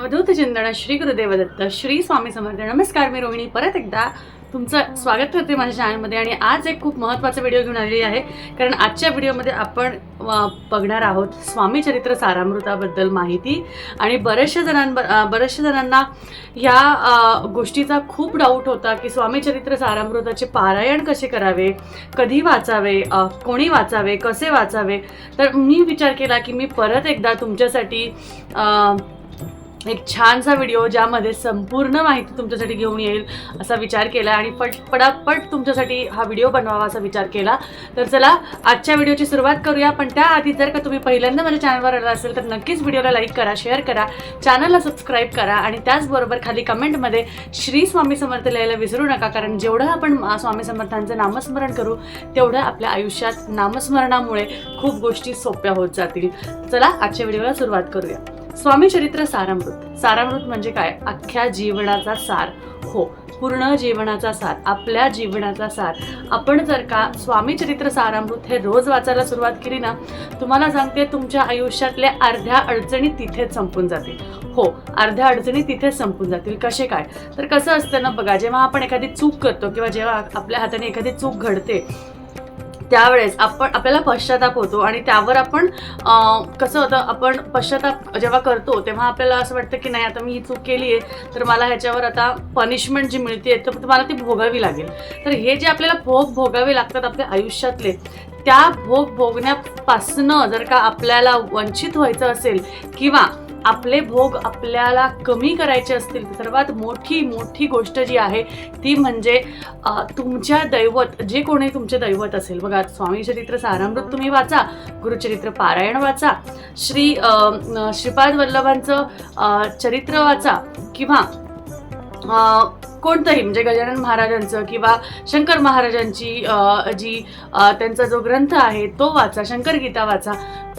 अवधूत चिंतन श्री गुरुदेव दत्त श्री स्वामी समर्थ. नमस्कार मी रोहिणी. परत एकदा तुमचं स्वागत करते माझ्या चॅनलमध्ये आणि आज एक खूप महत्त्वाचा व्हिडिओ घेऊन आलेली आहे. कारण आजच्या व्हिडिओमध्ये आपण बघणार आहोत स्वामी चरित्र सारामृताबद्दल माहिती. आणि बऱ्याचशा जणांबर बऱ्याचशा जणांना ह्या गोष्टीचा खूप डाऊट होता की स्वामी चरित्र सारामृताचे पारायण कसे करावे? कधी वाचावे? कोणी वाचावे? कसे वाचावे? तर मी विचार केला की मी परत एकदा तुमच्यासाठी एक छानसा व्हिडिओ ज्यामध्ये संपूर्ण माहिती तुमच्यासाठी घेऊन येईल असा विचार केला आणि पटपटापट तुमच्यासाठी हा व्हिडिओ बनवावा असा विचार केला. तर चला आजच्या व्हिडिओची सुरुवात करूया पण त्याआधी जर का तुम्ही पहिल्यांदा माझ्या चॅनलवर आला असेल तर नक्कीच व्हिडिओला लाईक करा शेअर करा चॅनलला सबस्क्राईब करा आणि त्याचबरोबर खाली कमेंटमध्ये श्री स्वामी समर्थ लिहायला विसरू नका कारण जेवढं आपण स्वामी समर्थांचं नामस्मरण करू तेवढं आपल्या आयुष्यात नामस्मरणामुळे खूप गोष्टी सोप्या होत जातील. चला आजच्या व्हिडिओला सुरुवात करूया. स्वामी चरित्र सारामृत. सारामृत म्हणजे काय? अख्ख्या जीवनाचा सार. हो पूर्ण जीवनाचा सार आपल्या जीवनाचा सार. आपण जर का स्वामी चरित्र सारामृत हे रोज वाचायला सुरुवात केली ना तुम्हाला सांगते तुमच्या आयुष्यातल्या अर्ध्या अडचणी तिथेच संपून जातील. हो अर्ध्या अडचणी तिथेच संपून जातील. कसे काय? तर कसं असतं ना बघा जेव्हा आपण एखादी चूक करतो किंवा जेव्हा आपल्या हाताने एखादी चूक घडते त्यावेळेस आपण आपल्याला पश्चाताप होतो आणि त्यावर आपण कसं होतं आपण पश्चाताप जेव्हा करतो तेव्हा आपल्याला असं वाटतं की नाही आता मी ही चूक केली आहे तर मला ह्याच्यावर आता पनिशमेंट जी मिळते तर मला ती भोगावी लागेल. तर हे जे आपल्याला भोग भोगावे लागतात आपल्या आयुष्यातले त्या भोग भोगण्यापासनं जर का आपल्याला वंचित व्हायचं असेल किंवा आपले भोग आपल्याला कमी करायचे असतील तर सर्वात मोठी मोठी गोष्ट जी आहे ती म्हणजे तुमच्या दैवत जे कोणी तुमचे दैवत असेल बघा स्वामी चरित्र सारामृत तुम्ही वाचा गुरुचरित्र पारायण वाचा श्री श्रीपाद वल्लभांचं चरित्र वाचा किंवा कोणतंही म्हणजे गजानन महाराजांचं किंवा शंकर महाराजांची जी त्यांचा जो ग्रंथ आहे तो वाचा शंकर गीता वाचा.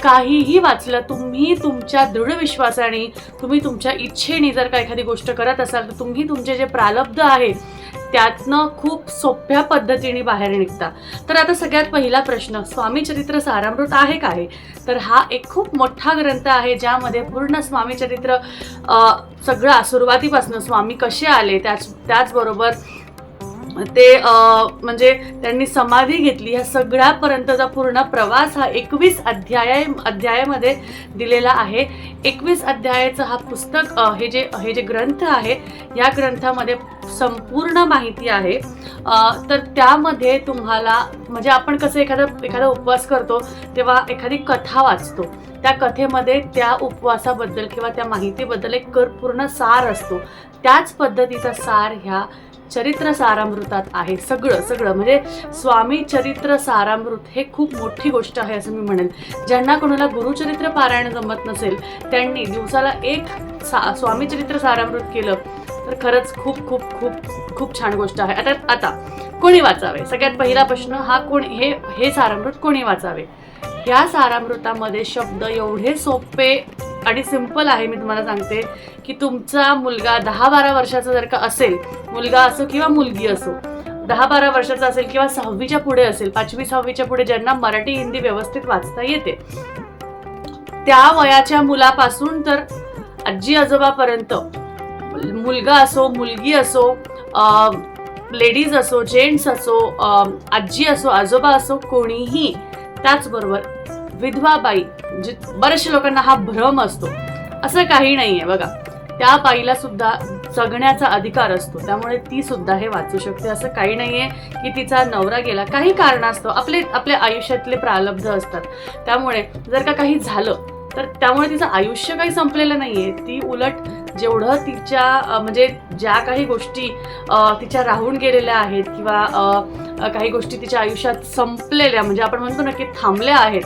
काहीही वाचलं तुम्ही तुमच्या दृढ विश्वासाने तुम्ही तुमच्या इच्छेने जर का एखादी गोष्ट करत असाल तर तुम्ही तुमचे जे प्रालब्ध आहे त्यातनं खूप सोप्या पद्धतीने बाहेर निघता. तर आता सगळ्यात पहिला प्रश्न स्वामी चरित्र सारामृत आहे का आहे तर हा एक खूप मोठा ग्रंथ आहे ज्यामध्ये पूर्ण स्वामीचरित्र सगळा सुरुवातीपासून स्वामी कसे आले त्याच त्याचबरोबर ते म्हणजे त्यांनी समाधी घेतली. ह्या सगळ्यापर्यंतचा पूर्ण प्रवास हा एकवीस अध्याय अध्यायामध्ये दिलेला आहे. एकवीस अध्यायाचं हा पुस्तक हे जे हे जे ग्रंथ आहे या ग्रंथामध्ये संपूर्ण माहिती आहे. तर त्यामध्ये तुम्हाला म्हणजे आपण कसं एखादा एखादा उपवास करतो तेव्हा एखादी कथा वाचतो. त्या कथेमध्ये त्या उपवासाबद्दल किंवा त्या माहितीबद्दल एक कर पूर्ण सार असतो. त्याच पद्धतीचा सार ह्या चरित्र सारामृतात आहे सगळं सगळं. म्हणजे स्वामी चरित्र सारामृत हे खूप मोठी गोष्ट आहे असं मी म्हणेन. ज्यांना कोणाला गुरुचरित्र पारायण जमत नसेल त्यांनी दिवसाला एक सा स्वामी चरित्र सारामृत केलं तर खरंच खूप खूप खूप खूप छान गोष्ट आहे. आता आता कोणी वाचावे? सगळ्यात पहिला प्रश्न हा कोण हे हे सारामृत कोणी वाचावे? या सारामृतामध्ये शब्द एवढे सोपे आणि सिंपल आहे मी तुम्हाला सांगते की तुमचा मुलगा दहा बारा वर्षाचा जर का असेल मुलगा असो किंवा मुलगी असो दहा बारा वर्षाचा असेल किंवा सहावीच्या पुढे असेल पाचवी सहावीच्या पुढे ज्यांना मराठी हिंदी व्यवस्थित वाचता येते त्या वयाच्या मुलापासून तर आजी आजोबापर्यंत मुलगा असो मुलगी असो लेडीज असो जेंट्स असो आजी असो आजोबा असो कोणीही त्याचबरोबर विधवा म्हणजे जे बऱ्याचशा लोकांना हा भ्रम असतो. असं काही नाही आहे बघा. त्या बाईला सुद्धा जगण्याचा अधिकार असतो. त्यामुळे ती सुद्धा हे वाचू शकते. असं काही नाही आहे की तिचा नवरा गेला. काही कारणास्तव आपले आपल्या आयुष्यातले प्रालब्ध असतात. त्यामुळे जर का काही झालं तर त्यामुळे तिचं आयुष्य काही संपलेलं नाही आहे ती उलट जेवढं तिच्या म्हणजे ज्या काही गोष्टी तिच्या राहून गेलेल्या आहेत किंवा काही गोष्टी तिच्या आयुष्यात संपलेल्या म्हणजे आपण म्हणतो ना की थांबल्या आहेत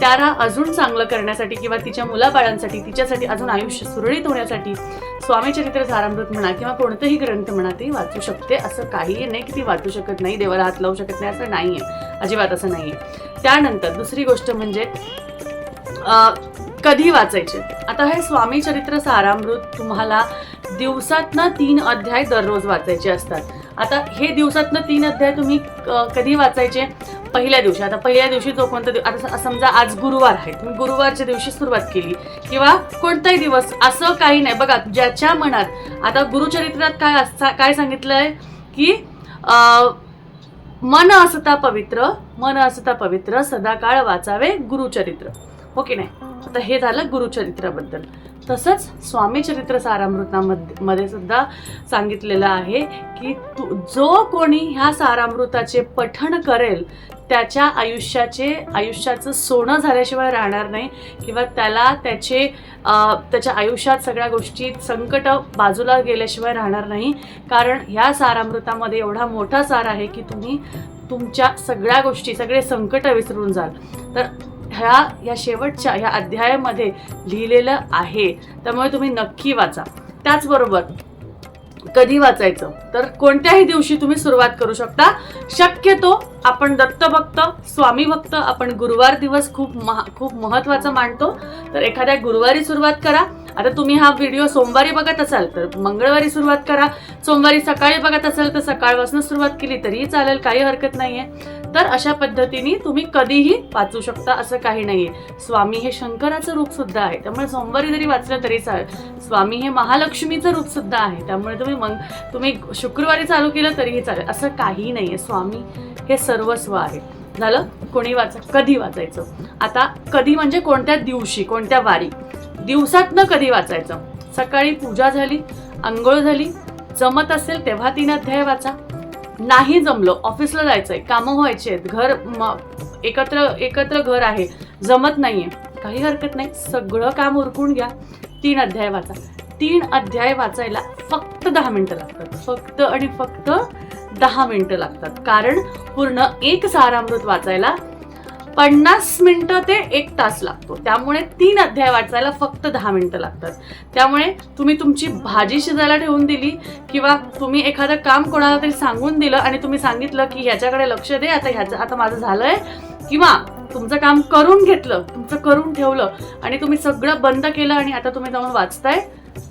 त्याला अजून चांगलं करण्यासाठी किंवा तिच्या मुलाबाळांसाठी तिच्यासाठी अजून आयुष्य सुरळीत होण्यासाठी स्वामी चरित्र सारामृत म्हणा किंवा कोणतंही ग्रंथ म्हणा ती वाचू शकते. असं काहीही नाही की ती वाचू शकत नाही देवाला हात लावू शकत नाही असं नाही आहे अजिबात असं नाही आहे त्यानंतर दुसरी गोष्ट म्हणजे कधी वाचायचे? आता हे स्वामी चरित्र सारामृत तुम्हाला दिवसातनं तीन अध्याय दररोज वाचायचे असतात. आता हे दिवसातनं तीन अध्याय तुम्ही कधी वाचायचे? पहिल्या दिवशी आता पहिल्या दिवशी जो कोणता दिवस आता समजा आज गुरुवार आहे तुम्ही गुरुवारच्या दिवशी सुरुवात केली किंवा कोणताही दिवस असं काही नाही. बघा ज्याच्या मनात आता गुरुचरित्रात काय असता काय सांगितलंय की मन असता पवित्र मन असता पवित्र सदाकाळ वाचावे गुरुचरित्र. हो की नाही? आता हे झालं गुरुचरित्राबद्दल. तसंच स्वामी चरित्र सारामृतामध्ये मध्ये सुद्धा सांगितलेलं आहे की तू जो कोणी ह्या सारामृताचे पठण करेल त्याच्या आयुष्याचे आयुष्याचं सोनं झाल्याशिवाय राहणार नाही किंवा त्याला त्याचे त्याच्या आयुष्यात सगळ्या गोष्टी संकट बाजूला गेल्याशिवाय राहणार नाही. कारण ह्या सारामृतामध्ये एवढा मोठा सार आहे की तुम्ही तुमच्या सगळ्या गोष्टी सगळे संकट विसरून जाल. तर ह्या ह्या शेवटच्या ह्या अध्यायामध्ये लिहिलेलं आहे. त्यामुळे तुम्ही नक्की वाचा. त्याचबरोबर कधी वाचायचं? तर कोणत्याही दिवशी तुम्ही सुरुवात करू शकता. शक्यतो आपण दत्तभक्त स्वामी भक्त आपण गुरुवार दिवस खूप महा खूप महत्त्वाचा मानतो. तर एखाद्या गुरुवारी सुरुवात करा. आता तुम्ही हा व्हिडिओ सोमवारी बघत असाल तर मंगळवारी सुरुवात करा. सोमवारी सकाळी बघत असाल तर सकाळपासून सुरुवात केली तरीही चालेल काही हरकत नाहीये. तर अशा पद्धतीने तुम्ही कधीही वाचू शकता असं काही नाहीये. स्वामी हे शंकराचं रूप सुद्धा आहे. त्यामुळे सोमवारी जरी वाचलं तरी चालेल स्वामी हे महालक्ष्मीचं रूप सुद्धा आहे. त्यामुळे तुम्ही मग तुम्ही शुक्रवारी चालू केलं तरीही चालेल असं काही नाही आहे स्वामी हे सर्वस्व आहे. झालं? कोणी वाचा कधी वाचायचं? आता कधी म्हणजे कोणत्या दिवशी? कोणत्या वारी? दिवसातनं कधी वाचायचं? सकाळी पूजा झाली आंघोळ झाली जमत असेल तेव्हा तीन अध्याय वाचा. नाही जमलं ऑफिसला जायचंय कामं व्हायची आहेत घर एकत्र एकत्र घर आहे जमत नाहीये. काही हरकत नाही सगळं काम उरकून घ्या. तीन अध्याय वाचा. तीन अध्याय वाचायला फक्त दहा मिनिटं लागतात. फक्त आणि फक्त दहा मिनिटं लागतात. कारण पूर्ण एक सारामृत वाचायला पन्नास मिनटं ते एक तास लागतो. त्यामुळे तीन अध्याय वाचायला फक्त दहा मिनटं लागतात. त्यामुळे तुम्ही तुमची भाजी शिजायला ठेवून दिली किंवा तुम्ही एखादं काम कोणाला तरी सांगून दिलं आणि तुम्ही सांगितलं की ह्याच्याकडे लक्ष दे आता ह्याचं आता माझं झालंय किंवा तुमचं काम करून घेतलं तुमचं करून ठेवलं आणि तुम्ही सगळं बंद केलं आणि आता तुम्ही जाऊन वाचताय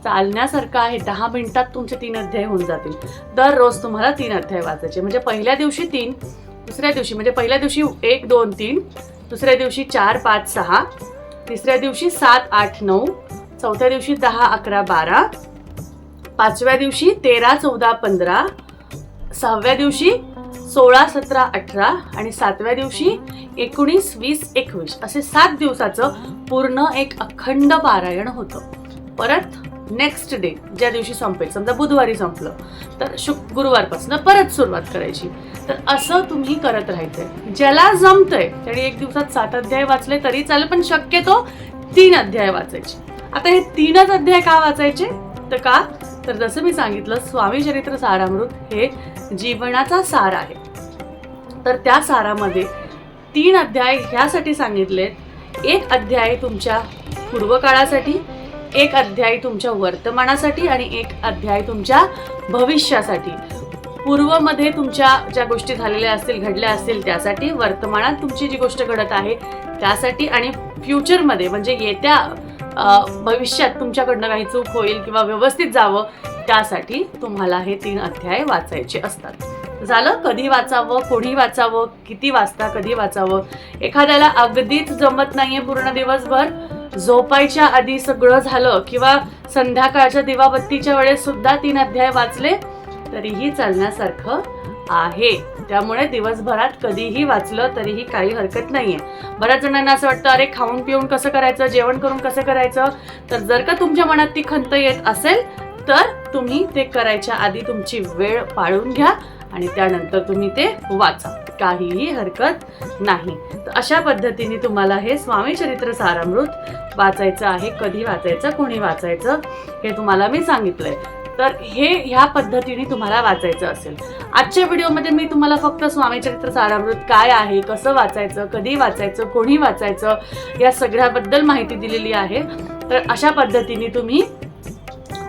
चालण्यासारखं आहे. दहा मिनिटात तुमचे तीन अध्याय होऊन जातील. दररोज तुम्हाला तीन अध्याय वाचायचे. म्हणजे पहिल्या दिवशी तीन दुसऱ्या दिवशी म्हणजे पहिल्या दिवशी एक दोन तीन दुसऱ्या दिवशी चार पाच सहा तिसऱ्या दिवशी सात आठ नऊ चौथ्या दिवशी दहा अकरा बारा पाचव्या दिवशी तेरा चौदा पंधरा सहाव्या दिवशी सोळा सतरा अठरा आणि सातव्या दिवशी एकोणीस वीस एकवीस असे सात दिवसाचं पूर्ण एक अखंड पारायण होतं. परत नेक्स्ट डे ज्या दिवशी संपेल समजा बुधवारी संपलं तर शुक गुरुवारपासून परत सुरुवात करायची. तर असं तुम्ही करत राहायचंय. ज्याला जमतंय त्याने एक दिवसात सात अध्याय वाचले तरी चालेल पण शक्यतो तीन अध्याय वाचायचे. आता हे तीनच अध्याय का वाचायचे? तर का? तर जसं मी सांगितलं स्वामी चरित्र सारामृत हे जीवनाचा सार आहे. तर त्या सारामध्ये तीन अध्याय ह्यासाठी सांगितलेत. एक अध्याय तुमच्या पूर्वकाळासाठी एक अध्याय तुमच्या वर्तमानासाठी आणि एक अध्याय तुमच्या भविष्यासाठी. पूर्वमध्ये तुमच्या ज्या गोष्टी झालेल्या असतील घडल्या असतील त्यासाठी वर्तमानात तुमची जी गोष्ट घडत आहे त्यासाठी आणि फ्युचरमध्ये म्हणजे येत्या भविष्यात तुमच्याकडनं काही चूक होईल किंवा व्यवस्थित जावं त्यासाठी तुम्हाला हे तीन अध्याय वाचायचे असतात. झालं? कधी वाचावं? कोणी वाचावं? किती वाचता कधी वाचावं? एखाद्याला अगदीच जमत नाहीये पूर्ण दिवसभर झोपायच्या आधी सगळं झालं किंवा संध्याकाळच्या दिवाबत्तीच्या वेळेस सुद्धा तीन अध्याय वाचले तरीही चालण्यासारखं आहे. त्यामुळे दिवसभरात कधीही वाचलं तरीही काही हरकत नाहीये. बऱ्याच जणांना असं वाटतं अरे खाऊन पिऊन कसं करायचं जेवण करून कसं करायचं? तर जर का तुमच्या मनात ती खंत येत असेल तर तुम्ही ते करायच्या आधी तुमची वेळ पाळून घ्या आणि त्यानंतर तुम्ही ते वाचा. काहीही हरकत नाही. तर अशा पद्धतीने तुम्हाला हे स्वामी चरित्र सारामृत वाचायचं आहे कधी वाचायचं कोणी वाचायचं हे तुम्हाला मी सांगितलंय. तर हे ह्या पद्धतीने तुम्हाला वाचायचं असेल. आजच्या व्हिडिओमध्ये मी तुम्हाला फक्त स्वामी चरित्र सारामृत काय आहे कसं वाचायचं कधी वाचायचं कोणी वाचायचं या सगळ्याबद्दल माहिती दिलेली आहे. तर अशा पद्धतीने तुम्ही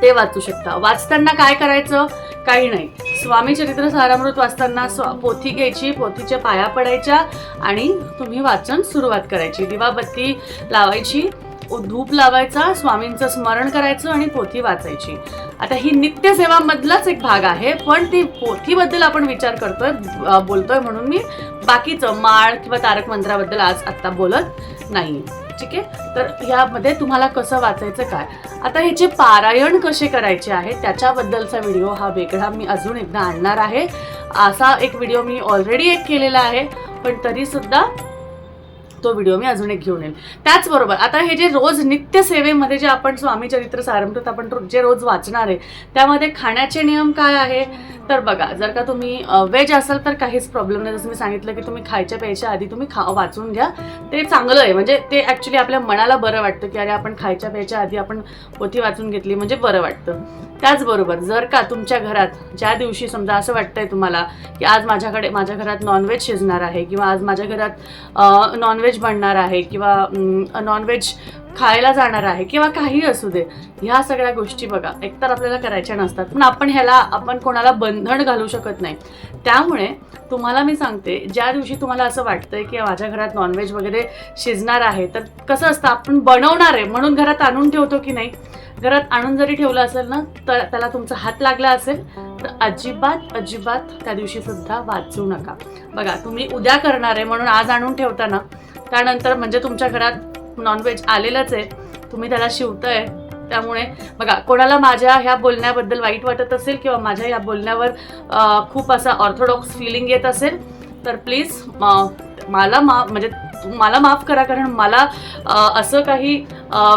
ते वाचू शकता. वाचताना काय करायचं? काही नाही. स्वामी चरित्र सारामृत वाचताना स्व पोथी घ्यायची पोथीच्या पाया पडायच्या आणि तुम्ही वाचन सुरुवात करायची. दिवाबत्ती लावायची धूप लावायचा स्वामींचं स्मरण करायचं आणि पोथी वाचायची. आता ही नित्यसेवामधलाच एक भाग आहे पण ती पोथीबद्दल आपण विचार करतोय बोलतोय म्हणून मी बाकीचं माळ किंवा तारक मंत्राबद्दल आज आत्ता बोलत नाही ठीक आहे तर ह्यामध्ये तुम्हाला कसं वाचायचं काय? आता ह्याचे पारायण कसे करायचे आहे त्याच्याबद्दलचा व्हिडिओ हा वेगळा मी अजून एकदा आणणार आहे. असा एक व्हिडिओ मी ऑलरेडी एक केलेला आहे पण तरी सुद्धा तो व्हिडिओ मी अजून एक घेऊन येईल. त्याचबरोबर आता हे जे रोज नित्य सेवेमध्ये जे आपण स्वामी चरित्र सारमृत आपण जे रोज वाचणार आहे त्यामध्ये खाण्याचे नियम काय आहे? तर बघा जर का तुम्ही वेज असाल तर काहीच प्रॉब्लेम नाही. जसं मी सांगितलं की तुम्ही खायच्या प्यायच्या आधी तुम्ही खा वाचून घ्या. ते चांगलं आहे. म्हणजे ते ॲक्च्युली आपल्या मनाला बरं वाटतं की अरे आपण खायच्या प्यायच्या आधी आपण पोथी वाचून घेतली म्हणजे बरं वाटतं. त्याचबरोबर जर का तुमच्या घरात ज्या दिवशी समजा असं वाटतंय तुम्हाला की आज माझ्याकडे माझ्या घरात नॉनव्हेज शिजणार आहे किंवा आज माझ्या घरात नॉनव्हेज बनणार आहे किंवा नॉनव्हेज खायला जाणार आहे किंवा काही असू दे ह्या सगळ्या गोष्टी बघा. एकतर आपल्याला करायच्या नसतात पण आपण ह्याला आपण कोणाला बंधन घालू शकत नाही. त्यामुळे तुम्हाला मी सांगते ज्या दिवशी तुम्हाला असं वाटतंय की माझ्या घरात नॉनव्हेज वगैरे शिजणार आहे तर कसं असतं आपण बनवणार आहे म्हणून घरात आणून ठेवतो की नाही? घरात आणून जरी ठेवलं असेल ना तर त्याला तुमचा हात लागला असेल तर अजिबात अजिबात त्या दिवशी सुद्धा वाचू नका. बघा तुम्ही उद्या करणार आहे म्हणून आज आणून ठेवताना त्यानंतर म्हणजे तुमच्या घरात नॉनव्हेज आलेलंच आहे तुम्ही त्याला शिवताय त्यामुळे बघा कोणाला माझ्या ह्या बोलण्याबद्दल वाईट वाटत असेल किंवा माझ्या या बोलण्यावर खूप असा ऑर्थोडॉक्स फिलिंग येत असेल तर प्लीज मला मा म्हणजे मला माफ करा कारण मला असं काही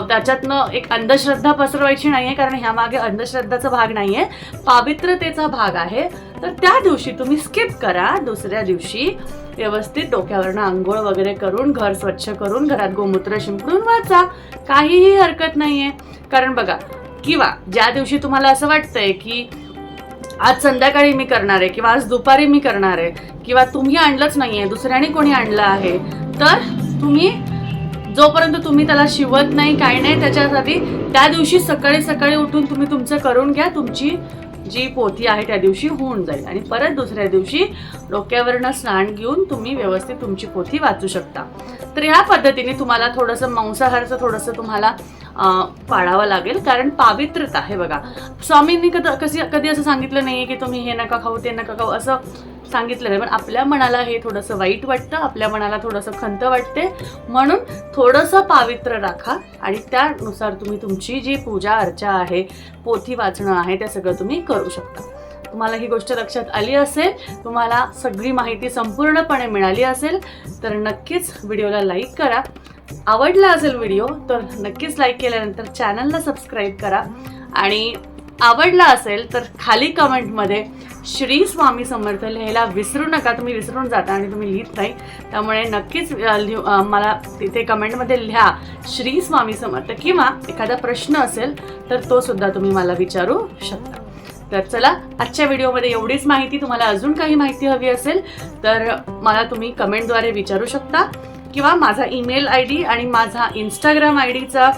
त्याच्यातनं एक अंधश्रद्धा पसरवायची नाही आहे कारण ह्यामागे अंधश्रद्धाचा भाग नाही आहे पावित्रतेचा भाग आहे. तर त्या दिवशी तुम्ही स्किप करा. दुसऱ्या दिवशी व्यवस्थित डोक्यावरनं आंघोळ वगैरे करून घर स्वच्छ करून घरात गोमूत्र शिंपडून वाचा. काहीही हरकत नाहीये. कारण बघा किंवा ज्या दिवशी तुम्हाला असं वाटतंय की आज संध्याकाळी मी करणार आहे किंवा आज दुपारी मी करणार आहे किंवा तुम्ही आणलंच नाहीये दुसऱ्याने कोणी आणलं आहे तर तुम्ही जोपर्यंत तुम्ही त्याला शिवत नाही काय नाही त्याच्यासाठी त्या दिवशी सकाळी सकाळी उठून तुम्ही तुमचं करून घ्या तुमची जी पोथी आहे त्या दिवशी होऊन जाईल. आणि परत दुसऱ्या दिवशी डोक्यावरनं स्नान घेऊन तुम्ही व्यवस्थित तुमची पोथी वाचू शकता. तर ह्या पद्धतीने तुम्हाला थोडंसं मांसाहारचं थोडंसं तुम्हाला पाळावं लागेल. कारण पावित्रता आहे बघा. स्वामींनी कदा कशी कधी असं सांगितलं नाही की तुम्ही हे नका खाऊ ते नका खाऊ असं सांगितलं नाही. पण आपल्या मनाला हे थोडंसं वाईट वाटतं आपल्या मनाला थोडंसं खंत वाटते. म्हणून थोडंसं पावित्र राखा आणि त्यानुसार तुम्ही तुमची जी पूजा अर्चा आहे पोथी वाचणं आहे ते सगळं तुम्ही करू शकता. तुम्हाला ही गोष्ट लक्षात आली असेल तुम्हाला सगळी माहिती संपूर्णपणे मिळाली असेल तर नक्कीच व्हिडिओला लाईक करा. आवडला असेल व्हिडिओ तर नक्कीच लाईक केल्यानंतर चॅनलला सबस्क्राईब करा. आणि आवडला असेल तर खाली कमेंटमध्ये श्री स्वामी समर्थ लिहायला विसरू नका. तुम्ही विसरून जाता आणि तुम्ही लिहित नाही. त्यामुळे नक्कीच लिहू मला तिथे कमेंटमध्ये लिहा श्री स्वामी समर्थ. किंवा एखादा प्रश्न असेल तर तो सुद्धा तुम्ही मला विचारू शकता. तर चला आजच्या व्हिडिओमध्ये एवढीच माहिती. तुम्हाला अजून काही माहिती हवी असेल तर मला तुम्ही कमेंटद्वारे विचारू शकता. किंवा माझा ईमेल आय डी आणि माझा इंस्टाग्राम आय डीचा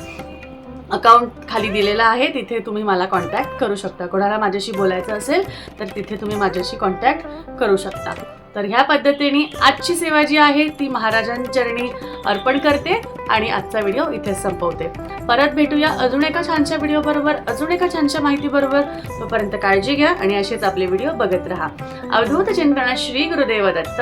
अकाउंट खाली दिलेला आहे. तिथे तुम्ही मला कॉन्टॅक्ट करू शकता. कोणाला माझ्याशी बोलायचं असेल तर तिथे तुम्ही माझ्याशी कॉन्टॅक्ट करू शकता. तर ह्या पद्धतीने आजची सेवा जी आहे ती महाराजांचरणी अर्पण करते आणि आजचा व्हिडिओ इथेच संपवते. परत भेटूया अजून एका छानशा व्हिडिओबरोबर अजून एका छानशा माहितीबरोबर तोपर्यंत काळजी घ्या आणि असेच आपले व्हिडिओ बघत राहा. अवधूत चिंतना श्री गुरुदेव दत्त.